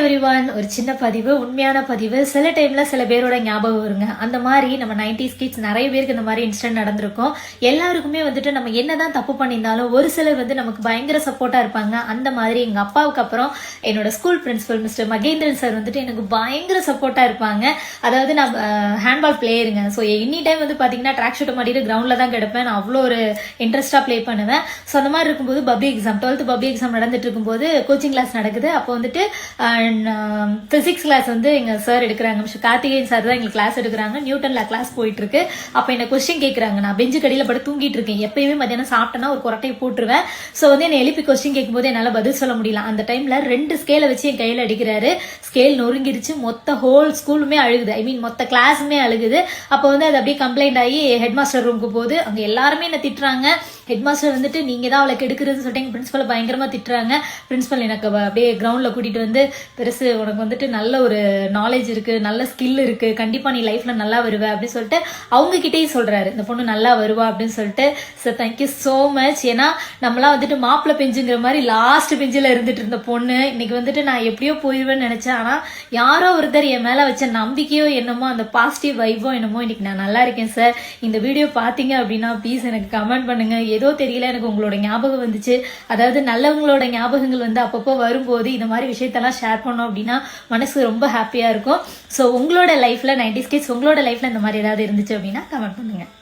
Everyone ஒரு சின்ன பதிவு உண்மையான பதிவு. சில டைம்ல சில பேரோட ஞாபகம் வருங்க. அந்த மாதிரி நம்ம நைன்டிஸ் கிட்ஸ் நிறைய பேருக்கு இந்த மாதிரி இன்சிடென்ட் நடந்திருக்கும். எல்லாருக்குமே வந்துட்டு நம்ம என்னதான் தப்பு பண்ணியிருந்தாலும் ஒரு சிலர் வந்து நமக்கு பயங்கர சப்போர்ட்டா இருப்பாங்க. அந்த மாதிரி எங்க அப்பாவுக்கு அப்புறம் என்னோட school principal mister Mahendran sir வந்துட்டு எனக்கு பயங்கர சப்போர்ட்டா இருப்பாங்க. அதாவது நான் ஹேண்ட்பால் பிளேயருங்க ஸோ எனி டைம் வந்து பாத்தீங்கன்னா ட்ராக் ஷூட் மாட்டிட்டு கிரவுண்ட்ல தான் கிடப்பேன். நான் அவ்வளோ ஒரு இன்ட்ரெஸ்டா ப்ளே பண்ணுவேன். ஸோ அந்த மாதிரி இருக்கும்போது public exam twelfth public exam நடந்துட்டு இருக்கும்போது கோச்சிங் கிளாஸ் நடக்குது. அப்போ வந்துட்டு பிசிக்ஸ் கிளாஸ் um, வந்து எங்க சார் எடுக்கிறாங்க. மிஸ்டர் கார்த்திகேயன் சார் தான் எங்களுக்கு கிளாஸ் எடுக்கிறாங்க. நியூட்டன்ல கிளாஸ் போயிட்டு இருக்கு அப்போ என்ன கொஸ்டின் கேட்குறாங்க நான் பெஞ்சு கடியில் படம் தூங்கிட்டு இருக்கேன். எப்பயுமே மத்தியானம் சாப்பிட்டேன்னா ஒரு கொரட்டையை போட்டுருவேன். ஸோ வந்து என்னை எழுப்பி கொஸ்டின் கேட்கும்போது என்னால் பதில் சொல்ல முடியல. அந்த டைம்ல ரெண்டு ஸ்கேலை வச்சு என் கையில் அடிக்கிறாரு. ஸ்கேல் நொறுங்கிருச்சு. மொத்த ஹோல் ஸ்கூலுமே அழுகுது. ஐ மீன் மொத்த கிளாஸுமே அழுகுது. அப்போ வந்து அது அப்படியே கம்ப்ளைண்ட் ஆகி ஹெட் மாஸ்டர் ரூமுக்கு போகுது. அங்கே எல்லாருமே என்ன திட்டுறாங்க? ஹெட் மாஸ்டர் வந்துட்டு நீங்க தான் அவளை கெடுக்கிறதுன்னு சொல்லிட்டு எங்கள் பிரின்சிபலை பயங்கரமா திட்டுறாங்க. பிரின்சிபல் எனக்கு அப்படியே கிரவுண்ட்ல கூட்டிட்டு வந்து பெருசு உனக்கு வந்துட்டு நல்ல ஒரு நாலேஜ் இருக்கு நல்ல ஸ்கில் இருக்கு. கண்டிப்பா நீ லைஃப்ல நல்லா வருவ. அப்படின்னு சொல்லிட்டு அவங்க கிட்டேயும் சொல்றாரு. இந்த பொண்ணு நல்லா வருவா. அப்படின்னு சொல்லிட்டு சார் தேங்க்யூ ஸோ மச் ஏன்னா நம்மளாம் வந்துட்டு மாப்பிள்ளை பெஞ்சுங்கிற மாதிரி லாஸ்ட் பெஞ்சில் இருந்துட்டு இருந்த பொண்ணு இன்னைக்கு வந்துட்டு நான் எப்படியோ போயிடுவேன்னு நினைச்சேன். ஆனா யாரோ ஒருத்தர் என் மேல வச்ச நம்பிக்கையோ என்னமோ அந்த பாசிட்டிவ் வைபோ என்னமோ இன்னைக்கு நான் நல்லா இருக்கேன் சார் இந்த வீடியோ பாத்தீங்க அப்படின்னா ப்ளீஸ் எனக்கு கமெண்ட் பண்ணுங்க. ஏதோ தெரியல எனக்கு உங்களோட ஞாபகம் வந்துச்சு. அதாவது நல்லவங்களோட ஞாபகங்கள் வந்து அப்பப்போ வரும்போது இந்த மாதிரி விஷயத்தெல்லாம் ஷேர் பண்ணோம் அப்படின்னா மனசு ரொம்ப ஹாப்பியாக இருக்கும். ஸோ உங்களோட லைஃப்பில் நைன்டி ஸ்கிட்ஸ் உங்களோட லைஃப்ல இந்த மாதிரி ஏதாவது இருந்துச்சு அப்படின்னா கமெண்ட் பண்ணுங்கள்